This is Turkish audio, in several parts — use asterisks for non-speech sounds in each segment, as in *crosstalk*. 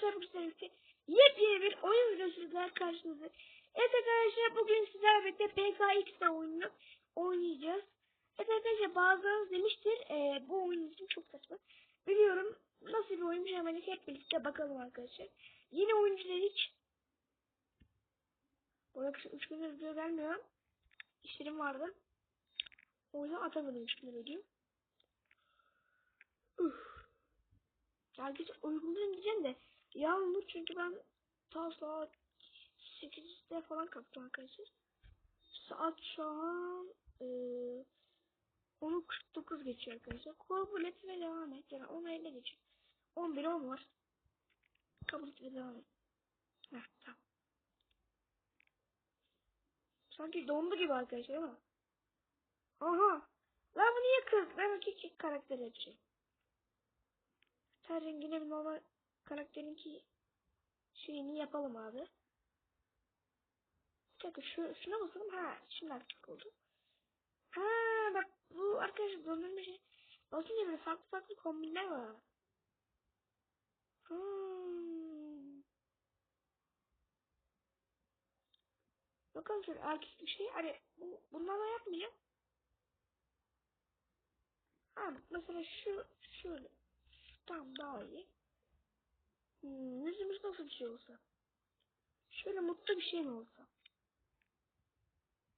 sizlerle birlikte yepyeni bir oyun videosuyla karşınızda. Evet arkadaşlar bugün sizlerle birlikte PKX'de oyununu oynayacağız. Evet arkadaşlar bazılarınız demiştir e, bu oyun için çok saçma. Biliyorum nasıl bir oyunmuş hemen hep birlikte bakalım arkadaşlar. Yeni oyuncular hiç bu arada 3 gündür video vermiyorum. İşlerim vardı. O yüzden atamadım 3 gündür video. Üf. Herkes uygulayayım diyeceğim de yağmur çünkü ben ta saat 8'de falan kalktım arkadaşlar. Saat şu an e, 10.49 geçiyor arkadaşlar. Kabul et ve devam et. Yani 10 50 geçiyor. 11 10 var. Kabul et ve devam et. Heh, tamam. Sanki dondu gibi arkadaşlar ama. Aha. Lan bu niye kız? Ben iki karakter yapacağım. Her rengine bir normal karakterinki şeyini yapalım abi. Bir dakika şu, şuna basalım. Ha şimdi artık oldu. Ha bak bu arkadaşlar döndürme şey. Basınca böyle farklı farklı kombinler var. Hmm. Bakalım şöyle erkek bir şey. Hani bu, bunlarla yapmayacağım. Ha mesela şu şöyle. Tamam daha iyi. Hmm, yüzümüz nasıl bir şey olsa. Şöyle mutlu bir şey mi olsa.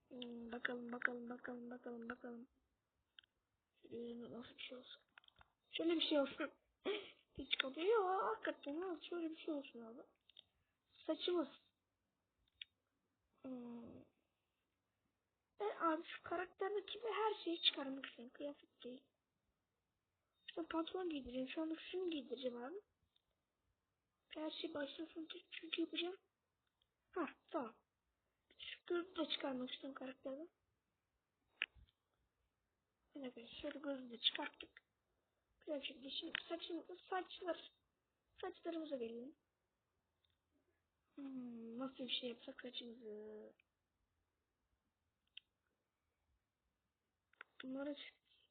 Hmm, bakalım bakalım bakalım bakalım bakalım. Yüzümüz nasıl bir şey olsa. Şöyle bir şey olsun. *laughs* Hiç kalıyor. Yok hakikaten ha, şöyle bir şey olsun abi. Saçımız. Hmm. Ben abi şu karakterdeki her şeyi çıkarmak istiyorum. Kıyafet değil. İşte pantolon giydireceğim. Şu anda şunu giydireceğim abi. Her şey başlasın çünkü yapacağım. Ha tamam. Şu de çıkarmak istiyorum karakterden. Dakika şöyle gözü de çıkarttık. Biraz şimdi şimdi saçın, saçlar. Saçlarımıza gelelim. Hmm, nasıl bir şey yapsak saçımızı. Bunları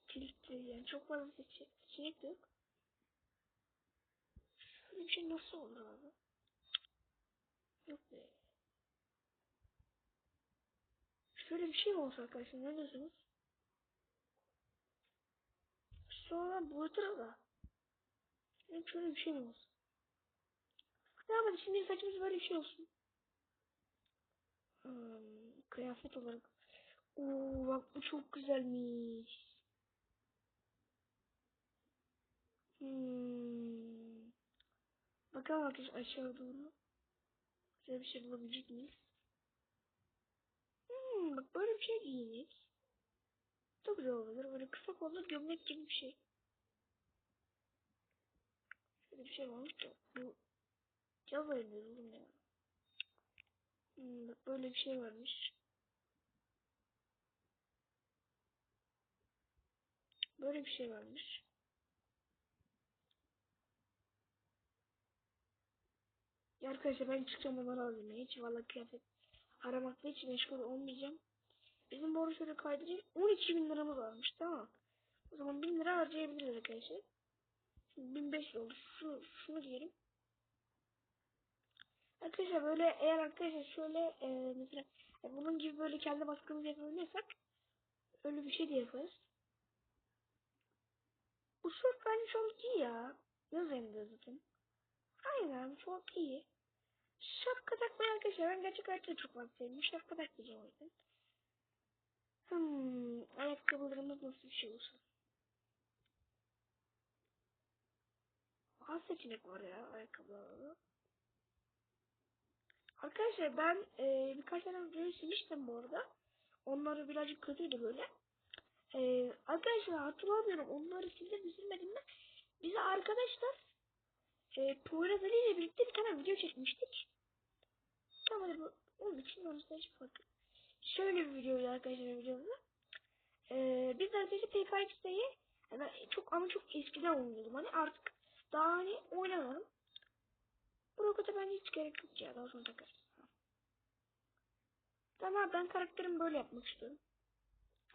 kilitli yani çok fazla seçe seçenek yok. Şey nasıl olur abi? Yok be. Şöyle bir şey olsa arkadaşlar ne diyorsunuz? Sonra boyutur da. Yani şöyle bir şey mi olsun? Tamam hadi şimdi saçımız böyle bir şey olsun. Hmm, kıyafet olarak. Oo bak bu çok güzelmiş. Hmm. Bakalım arkadaşlar aşağı doğru. Güzel bir şey bulabilecek miyiz? Hmm, bak böyle bir şey giyinik. Çok güzel olabilir. Böyle kısa kollu gömlek gibi bir şey. Şöyle bir şey varmış da bu yaz ayında oğlum ya. Hmm, bak böyle bir şey varmış. Böyle bir şey varmış. Ya arkadaşlar ben çıkacağım onları alayım. Hiç valla kıyafet aramakla hiç meşgul olmayacağım. Bizim şöyle kaydırayım. 12 bin liramız varmış tamam. O zaman 1000 lira harcayabiliriz arkadaşlar. Şimdi 1500 oldu. Şu, şunu diyelim. Arkadaşlar böyle eğer arkadaşlar şöyle e, mesela e, bunun gibi böyle kendi baskımızı yapabiliyorsak öyle bir şey de yaparız. Bu şort bence çok iyi ya. Yaz ayında zaten. Aynen çok iyi. Şapka takmayı arkadaşlar ben gerçek hayatta çok sevdim. Şapka takmayacağım o. Hmm, ayakkabılarımız nasıl bir şey olsun? Az seçenek var ya ayakkabılarda. Arkadaşlar ben e, birkaç tane video silmiştim bu arada. Onları birazcık kötüydü böyle. E, arkadaşlar hatırlamıyorum onları sildim silmedim mi? Bize arkadaşlar e, Poyraz Ali ile birlikte bir tane video çekmiştik. Tamam hadi bu onun için orası hiç farkı. Şöyle bir videoydu arkadaşlar videomuzda. Ee, biz arkadaşlar PKX'deyi yani çok ama çok eskiden oynuyordum. Hani artık daha hani oynamadım. Bu rokete bence hiç gerek yok ya. Daha sonra takarız. Tamam ben karakterimi böyle yapmak istiyorum.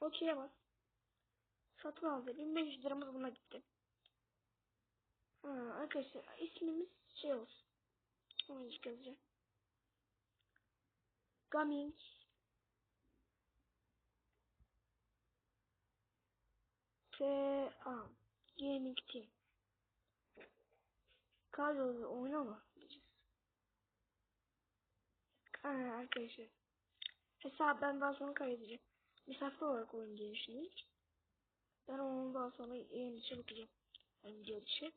Okey'e bas. Satın aldı. 1500 liramız buna gitti. Arkadaşlar ismimiz şey olsun. Açıklamayı yazacağım. Gaming. T.A. Gaming Team. Kadroda oynama arkadaşlar. Hesap ben daha sonra kaydedeceğim. Misafir olarak oyun diye. Ben onu daha sonra dışı bakacağım. Yani video dışı.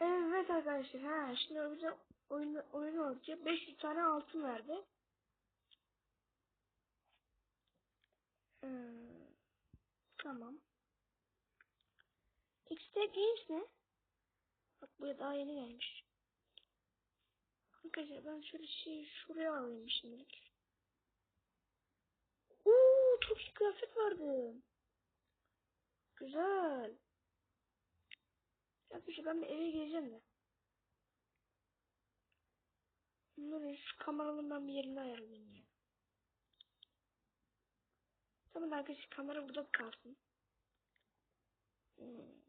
Evet arkadaşlar. Ha, şimdi bize oyun, oyun olacak. 500 tane altın verdi. Hmm, tamam. XT Games ne? Bak bu daha yeni gelmiş. Arkadaşlar ben şöyle şey şuraya alayım şimdilik. Uuu çok iyi kıyafet vardı. Güzel. Arkadaşlar ben bir eve gireceğim de. Bunları şu kameranın ben bir yerine ayarlayayım ya. Tamam arkadaşlar kamera burada kalsın. Hmm.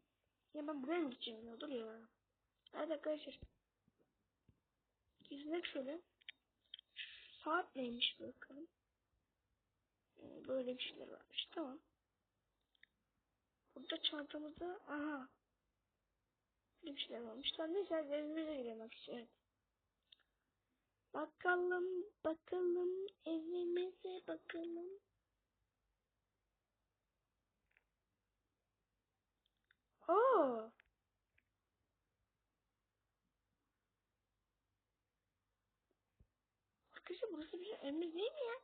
Ya ben buraya mı gideceğim ya dur ya. Evet arkadaşlar. Gizledik şöyle. Saat neymiş bakalım. Hmm, Böyle bir şeyler varmış. Tamam. Burada çantamızda aha. Bir şeyler varmış. Tamam neyse evimize gidelim. Evet. Bakalım bakalım evimize bakalım. Oo. Arkadaşlar burası bir evimiz değil mi ya?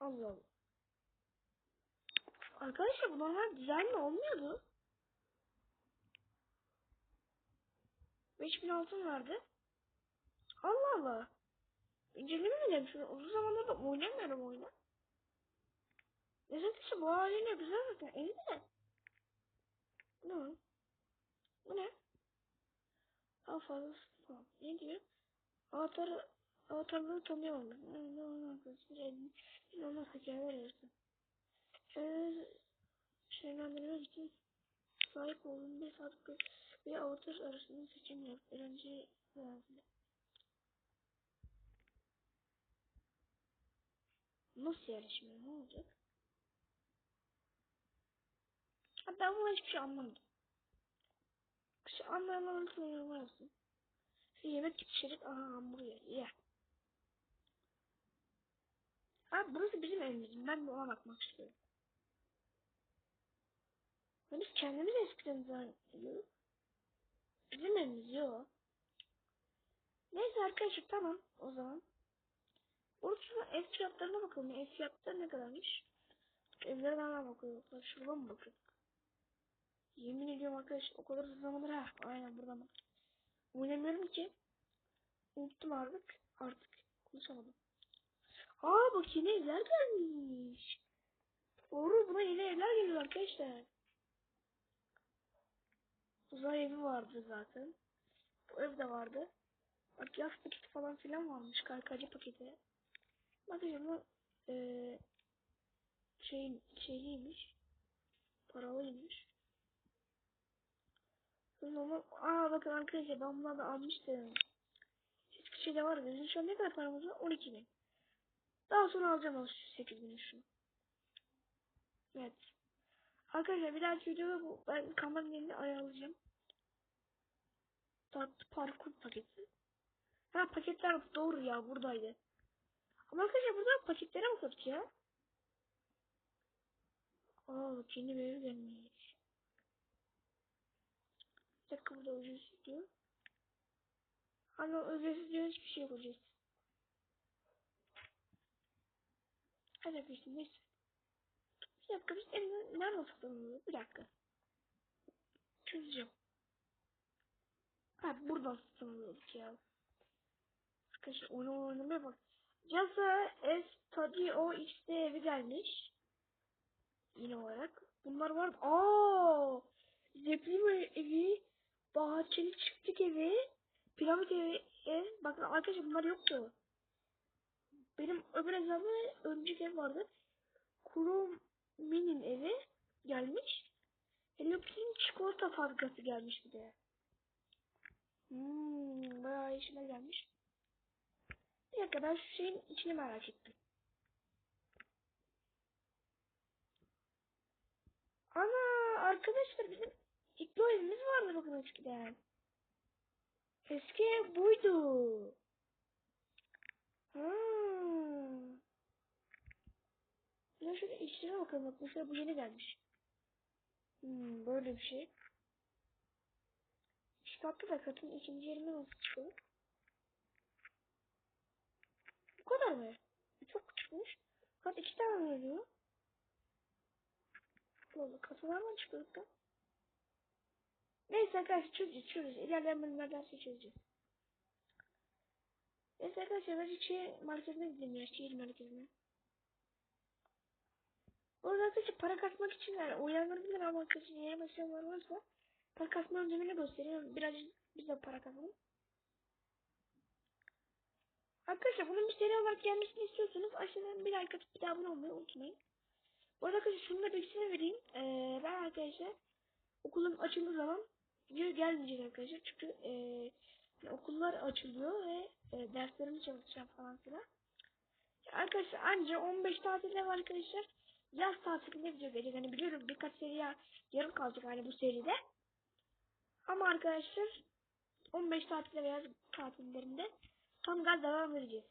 Allah Allah. Arkadaşlar bu normal düzenli olmuyordu. 5000 altın verdi. Allah Allah. İnceleme mi demiş? Uzun zamandır da oynamıyorum oyunu. İşte bu haline güzel zaten. Evi de. Ne? Bu ne? Daha fazlası tamam. Ne diyor? Avatarı avatarları tanıyamam. Ne ne ne arkadaşlar? Ne olmaz hikaye verirsin. Eee şeylendirmek için sahip olduğun bir saat ve avatar arasında seçim yap. Öğrenci öğrenciler. Nasıl şimdi ne olacak? Ha, ben bunu hiçbir şey anlamadım. İşte anlayanlar lütfen yorumlar yazsın. Yemek pişirip aha hamburger ye. Abi burası bizim evimiz. Ben ona bakmak istiyorum. Biz kendimiz eskiden zannediyoruz. Bizim evimiz yok. Neyse arkadaşlar tamam o zaman. Burada ev fiyatlarına bakalım. Ev fiyatları ne kadarmış? Evlere nereden bakıyorlar? Şuradan mı bakıyorduk? Yemin ediyorum arkadaş o kadar uzun zamandır ha. Aynen buradan bak. Oynamıyorum ki. Unuttum artık. Artık konuşamadım. Aa bak yeni evler gelmiş. Doğru buna yeni evler geliyor arkadaşlar. Uzay evi vardı zaten. Bu ev de vardı. Bak yaz paketi falan filan varmış. Kaykaycı paketi. Bu ee, şey, şeyliymiş. Paralıymış. Ama aa bakın arkadaşlar ben bunları da almıştım. Hiçbir şey de var. Bizim şu an ne kadar paramız var? 12 bin. Daha sonra alacağım o 8 bin şunu. Evet. Arkadaşlar bir dahaki videoda bu ben kameranın ayarlayacağım. Tatlı parkur paketi. Ha paketler doğru ya buradaydı. Ama arkadaşlar burada paketlere bakıyorduk ya. Aa yeni bir ev gelmiş. Bir dakika burada ücretsiz diyor. Hani ücretsiz diyor hiçbir şey ücretsiz. Hadi arkadaşlar neyse. Bir dakika biz evi nerede satılıyor? Bir dakika. Çözeceğim. Ha buradan satılıyorduk ya. Arkadaşlar oyunu oynamaya bak. Casa Estadio X'de evi gelmiş. Yine olarak. Bunlar var. Aa! Zeppelin evi, bahçeli çiftlik evi, piramit evi, ev. Bakın arkadaşlar bunlar yoktu. Benim öbür hesabımda önceki ev vardı. Kuru Mini'nin evi gelmiş. Hello Kitty'nin çikolata fabrikası gelmiş bir de. Hmm, bayağı işime gelmiş. Bir dakika ben şu şeyin içini merak ettim. Ana arkadaşlar bizim İklo evimiz vardı bakın eskiden. Eski buydu. Hmm. Ya şöyle içine bakalım bak mesela bu yeni gelmiş. Hmm, böyle bir şey. Çıkarttı da katın ikinci yerine nasıl çıkıyor? Bu kadar mı? Çok küçükmüş. Kat iki tane veriyor. Valla katılardan çıkıyorduk da. Neyse arkadaşlar çözeceğiz çözeceğiz. İlerleyen bölümlerden sonra. Neyse arkadaşlar ben şehir marketine gidelim ya şehir merkezine. Orada arkadaşlar para kasmak için yani uyanabilir ama arkadaşlar yeni meseleler varsa para kasma yöntemini göstereyim. Birazcık biz de para kazanalım. Arkadaşlar bunun bir seri olarak gelmesini istiyorsanız aşağıdan bir like atıp bir daha abone olmayı unutmayın. Bu arada arkadaşlar şunu da bilgisini vereyim. Ee, ben arkadaşlar okulun açıldığı zaman video gelmeyecek arkadaşlar. Çünkü ee, yani okullar açılıyor ve e, derslerimi çalışacağım falan filan. Arkadaşlar anca 15 tatilde var arkadaşlar. Yaz tatilinde video gelecek. Hani biliyorum birkaç seri ya- yarım kalacak hani bu seride. Ama arkadaşlar 15 tatilde ve yaz tatillerinde tam gaz devam edeceğiz.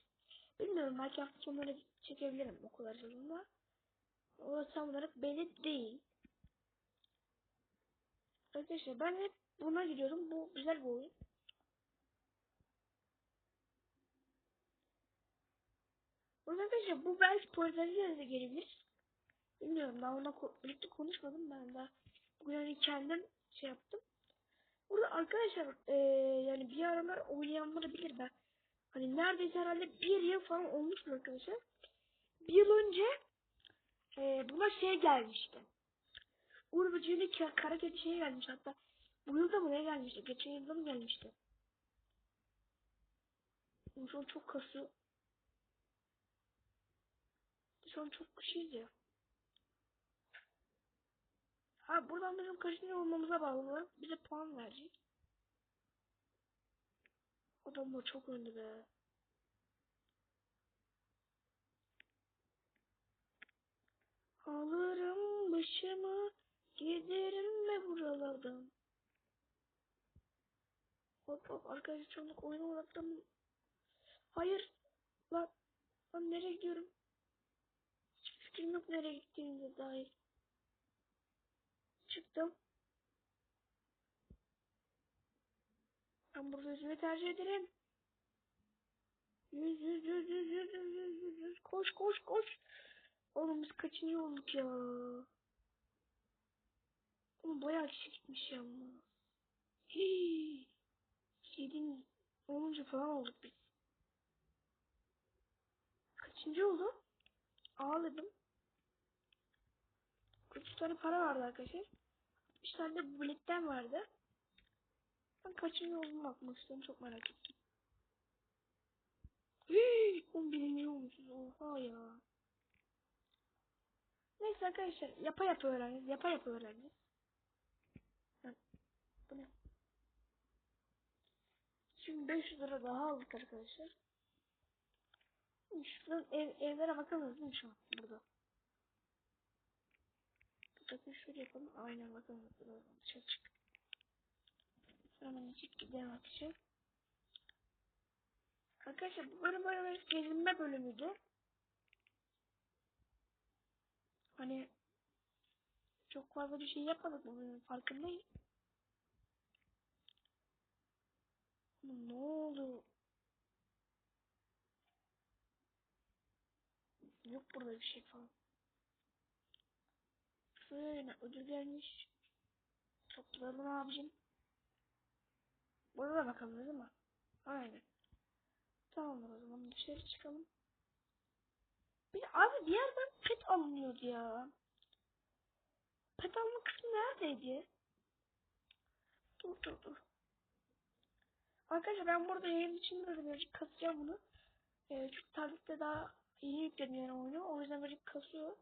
Bilmiyorum belki hafta sonları çekebilirim okul açıldığında. O tam olarak belli değil. Arkadaşlar ben hep buna gidiyorum. Bu güzel bir oyun. Arkadaşlar bu belki polislerle de gelebilir. Bilmiyorum daha ona birlikte konuşmadım ben daha. Bugün hani kendim şey yaptım. Burada arkadaşlar eee yani bir aralar oynayanları bilir ben. Hani neredeyse herhalde bir yıl falan olmuştur arkadaşlar. Bir yıl önce eee buna şey gelmişti. Uğur kara kedi şey gelmiş hatta. Bu yılda buraya gelmişti. Geçen yılda mı gelmişti? Şu an çok kasıyor. Şu an çok kışıyız ya. Ha buradan bizim kaçıncı olmamıza bağlı olarak bize puan verecek. Adamlar çok önde be. Alırım başımı giderim ve buralardan. Hop hop arkadaşlar çabuk oyuna odaklanın. Hayır. Lan. Lan nereye gidiyorum? Hiç fikrim yok nereye gittiğimize dair. Çıktım. Ben burada yüzmeyi tercih ederim. Yüz yüz yüz yüz yüz yüz yüz yüz yüz koş koş koş. Oğlum biz kaçıncı olduk ya? Oğlum bayağı kişi gitmiş ya. Hii. Yedin, onuncu falan olduk biz. Kaçıncı oldu? Ağladım. 3 tane para vardı arkadaşlar. 3 tane de biletten vardı. Ben kaçıncı olduğunu bakmak istiyorum. Çok merak ettim. Hii, 11. olmuşuz. Oha ya. Neyse arkadaşlar. Yapa yapa öğreneceğiz. Yapa yapa öğreneceğiz. Bu ne? Şimdi 500 lira daha aldık arkadaşlar. Şuradan ev, evlere bakamıyoruz değil mi şu an burada? Bakın şöyle yapalım. Aynen bakın. Dışarı çık. Hemen çık gidelim arkadaşlar. Arkadaşlar bu bölüm böyle gezinme bölümüydü. Hani çok fazla bir şey yapmadık bu bölümün farkındayım. Ama ne oldu? Yok burada bir şey falan. Şöyle ödül gelmiş. Toplayalım abicim. Burada da bakalım değil mi? Aynen. Tamamdır o zaman dışarı çıkalım. Bir abi bir yerden pet alınıyordu ya. Pet alma kısmı neredeydi? Dur dur dur. Arkadaşlar ben burada yayın için böyle birazcık kasacağım bunu. Ee, çünkü tablette daha yeni yükledim yani oyunu. O yüzden birazcık kasıyor.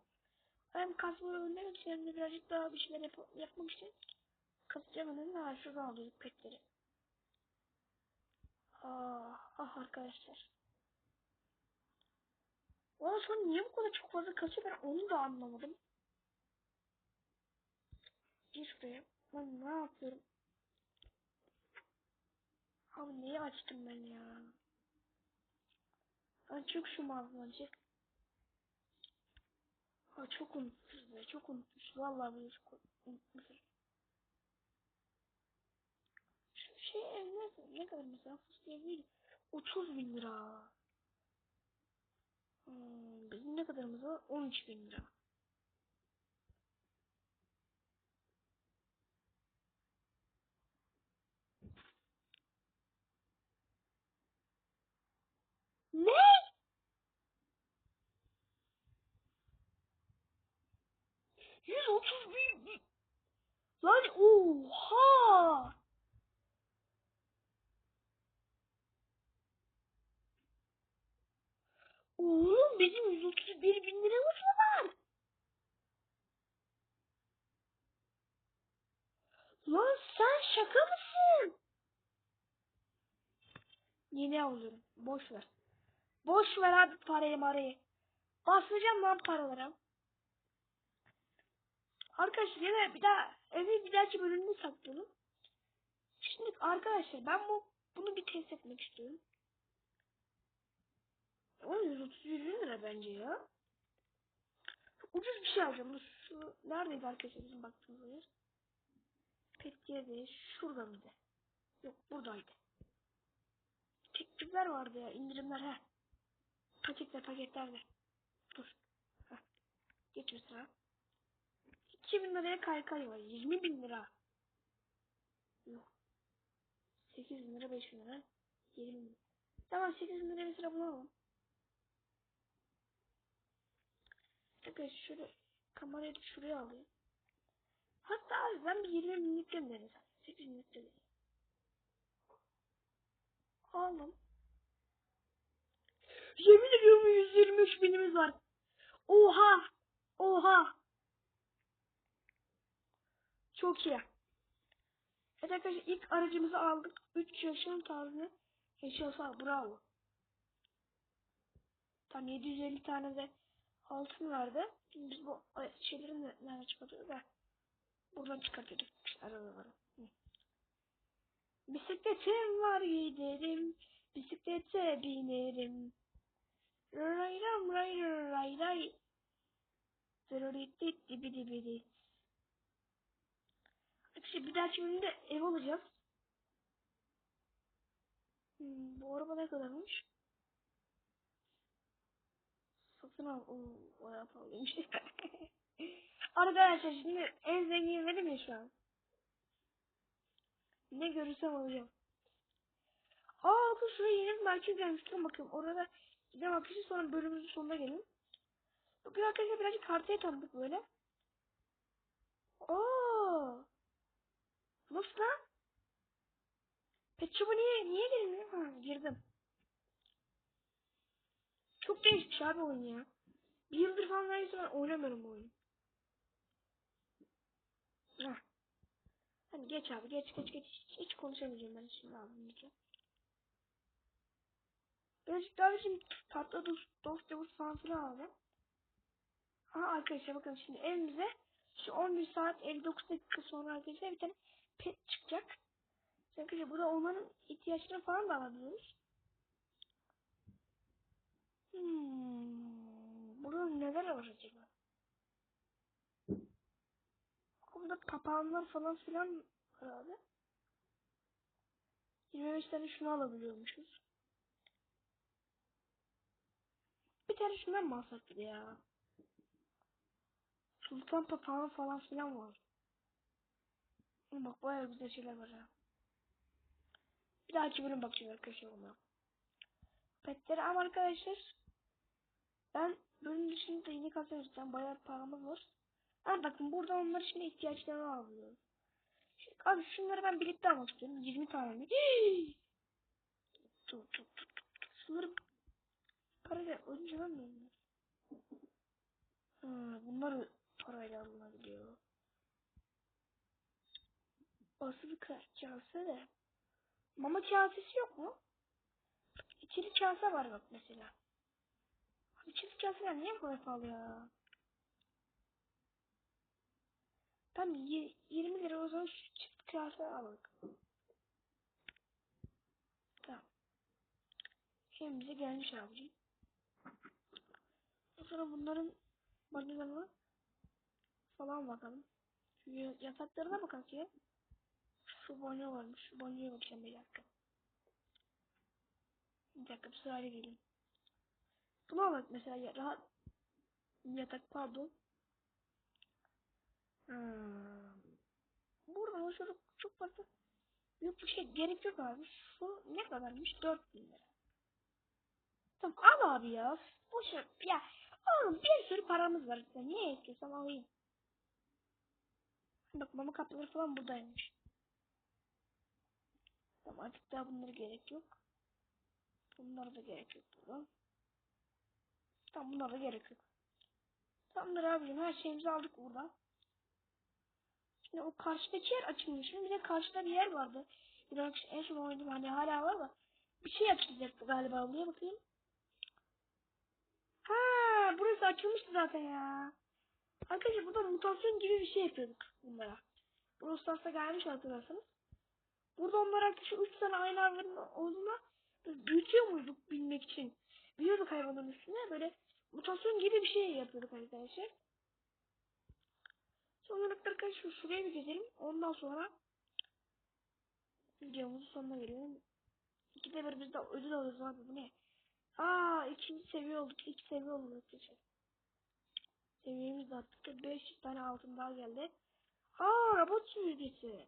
Hem kasmayı önlemek için hem de birazcık daha bir şeyler yap yapmak için Kasacağım önünde ha şuradan alıyoruz petleri. Ah, ah arkadaşlar. Ondan sonra niye bu kadar çok fazla kasıyor ben onu da anlamadım. Gir şuraya. Ben ne yapıyorum? Abi neyi açtım ben ya? Ben çok şu mağazacı. Ha çok unutmuşuz be çok unutmuşuz. Vallahi böyle çok unutmuşuz. Şu şey ev ne, ne kadar mesela fıstığı değil. 30 bin lira. Hmm, bizim ne kadarımız var? 13 bin lira. 130 bin. Lan oha. Oğlum bizim 131 bin liramız mı var? Lan sen şaka mısın? Yine alırım. Boş ver. Boş ver abi parayı marayı. Basacağım lan paralara. Arkadaşlar yine bir daha evi bir dahaki bölümde saklayalım. Şimdi arkadaşlar ben bu bunu bir test etmek istiyorum. Ama 131 bin lira bence ya. Ucuz bir şey alacağım. Dur şu neredeydi arkadaşlar bizim baktığımız yer? Petkiye'de şurada mıydı? Yok buradaydı. Teklifler vardı ya indirimler he. Paketler paketlerde. Dur. Heh. Geç mesela. 2000 liraya kaykay var. 20 bin lira. Yok. 8 bin lira 5 bin lira. 20 bin. Tamam 8 bin liraya mesela bunu alalım. Arkadaşlar şöyle kamerayı şuraya alayım. Hatta abi ben bir 20 binlik göndereyim. 8 binlik de değil. Aldım. Yemin ediyorum 123 binimiz var. Oha! Oha! Çok iyi. Evet arkadaşlar ilk aracımızı aldık. 3 yaşam tarzı eşyası. Bravo. Tam 750 tane de altın vardı. Şimdi biz bu şeyleri ne- nereden çıkartıyoruz da buradan çıkartıyorduk arabaları. Bisikletim var giderim. Bisiklete binerim. Rayram ray ray ray. Zırırıt dibi dibi di. Arkadaşlar bir dahaki bölümde ev alacağız. Hmm, bu araba ne kadarmış? Satın al. Oo, bayağı pahalıymış. Arkadaşlar şimdi en zengin benim ya şu an. Ne görürsem alacağım. Aa bu şuraya yeni bir merkez gelmiş. Dur bakayım orada gidelim arkadaşlar sonra bölümümüzün sonuna gelin. Bugün arkadaşlar birazcık haritaya tanıdık böyle. Oo. Nasıl lan? Pet Shop'a niye, niye girmiyor? Ha girdim. Çok değişmiş abi oyun ya. Bir yıldır falan neredeyse ben oynamıyorum bu oyunu. Heh. Hadi geç abi geç geç geç. Hiç, hiç konuşamayacağım ben şimdi abi lütfen. Birazcık daha şimdi tatlı dost, dosyamız falan filan alacağım. Aha arkadaşlar bakın şimdi evimize şu 11 saat 59 dakika sonra arkadaşlar bir tane pet çıkacak. Arkadaşlar burada onların ihtiyaçlarını falan da alabiliyoruz. Hmm, burada neler var acaba? Burada papağanlar falan filan var abi. 25 tane şunu alabiliyormuşuz. Bir tane şundan mı alsak ya? Sultan papağanı falan filan var. Bak bayağı güzel şeyler var ha. Bir dahaki bölüm bakacağım arkadaşlar ona. Petleri ama arkadaşlar ben bölüm dışında yeni vereceğim. Bayağı paramız var. Ama bakın burada onlar şimdi ihtiyaçlarını alıyor. Şimdi, abi şunları ben birlikte almak istiyorum. 20 tane? Dur dur dur. Şunları parayla önce almıyor mu? Ha, bunları parayla alınabiliyor. Basılı ka- kase de. Mama kasesi yok mu? İçili kase var bak mesela. Çift kaseler niye bu kadar pahalı ya? Tam y- 20 lira o zaman şu çift kase alalım. Tamam. Şimdi bize gelmiş abicim. Sonra bunların banyolarına falan bakalım. Ya- yataklarına bakalım ki. Şu banyo varmış. Şu banyoya bakacağım bir dakika. Bir dakika bir sırayla geleyim. Buna bak mesela ya, rahat yatak pardon. Hmm. Burada o çok, çok fazla yok bir şey gerek yok abi. Şu ne kadarmış? 4000 lira. Tamam al abi ya. Boş ver. Ya oğlum bir sürü paramız var işte. Niye istiyorsam alayım. Bak mama kapları falan buradaymış. Tamam artık daha bunlara gerek yok. Bunlara da gerek yok burada. Tamam bunlara da gerek yok. Tamamdır abicim her şeyimizi aldık burada. Şimdi o karşıdaki yer açılmış mı? Bir de karşıda bir yer vardı. Biraz en son oynadım hani hala var da. Bir şey açılacaktı galiba buraya bakayım. Ha, burası açılmıştı zaten ya. Arkadaşlar burada mutasyon gibi bir şey yapıyorduk bunlara. Bu Stars'a gelmiş hatırlarsanız. Burada onlar arkadaşlar 3 tane aynı hayvanın olduğuna büyütüyor muyduk bilmek için. Büyüyorduk hayvanın üstüne böyle mutasyon gibi bir şey yapıyorduk arkadaşlar. Son olarak arkadaşlar şuraya bir gezelim. Ondan sonra videomuzun sonuna gelelim. İkide bir biz de ödül alıyoruz abi bu ne? Aa ikinci seviye olduk. İlk seviye olduk arkadaşlar. Seviyemiz de attık. 500 tane altın daha geldi. Aa robot süpürgesi.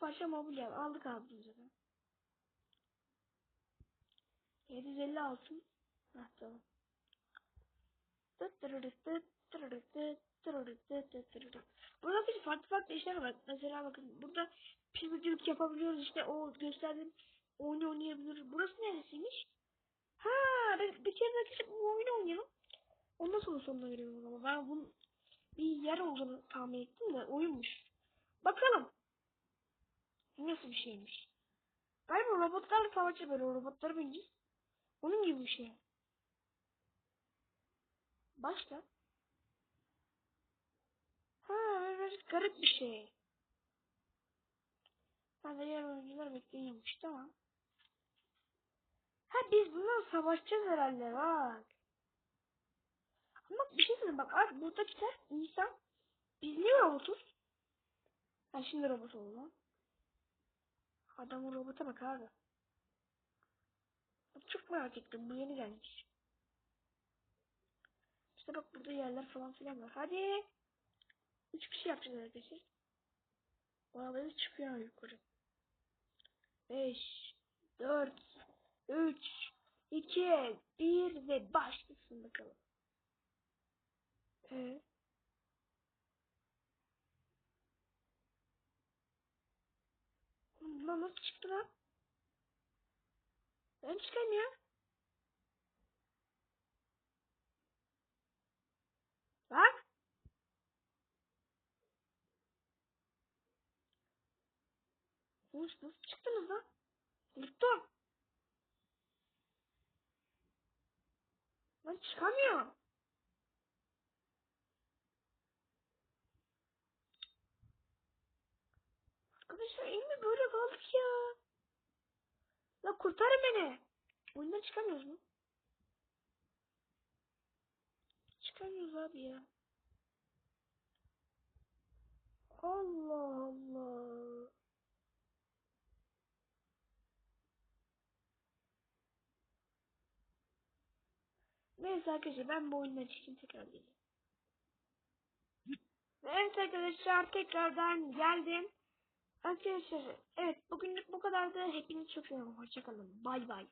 Parça mobilya aldık abi biz zaten. 750 altın. Heh tamam. Burada bir farklı farklı işler var. Mesela bakın burada pizzacılık yapabiliyoruz işte o gösterdiğim oyunu oynayabiliyoruz. Burası neresiymiş? Ha bir, bir kere arkadaşlar bu oyunu oynayalım. Ondan sonra sonuna geliyorum ama ben bunun bir yer olduğunu tahmin ettim de oyunmuş. Bakalım. Nasıl bir şeymiş. Galiba robotlarla savaşçı böyle robotları bineceğiz. Onun gibi bir şey. Başla. Ha böyle garip bir şey. Ha diğer oyuncular bekliyormuş tamam. Ha biz bundan savaşacağız herhalde bak. Ama bir şey söyleyeyim bak abi buradakiler insan. Biz niye robotuz? Ha şimdi robot oldu. Adamın robota bak abi. Bak çok merak ettim bu yeni gelmiş. İşte bak burada yerler falan filan var. Hadi. Üç kişi yapacağız arkadaşlar. Oraları çıkıyor yukarı. Beş, dört, üç, iki, bir ve başlasın bakalım. Ee, Lan nasıl çıktı lan? Ben çıkamıyorum. Bak. Oğlum nasıl çıktınız lan? Unuttum. Ben çıkamıyorum. Arkadaşlar kaldık ya. La kurtarın beni. Oyundan çıkamıyoruz mu? Çıkamıyoruz abi ya. Allah Allah. Neyse arkadaşlar ben bu oyundan çıkayım tekrar geleyim. Evet arkadaşlar tekrardan geldim. Arkadaşlar evet bugünlük bu kadardı. Hepiniz çok seviyorum. Hoşçakalın. Bay bay.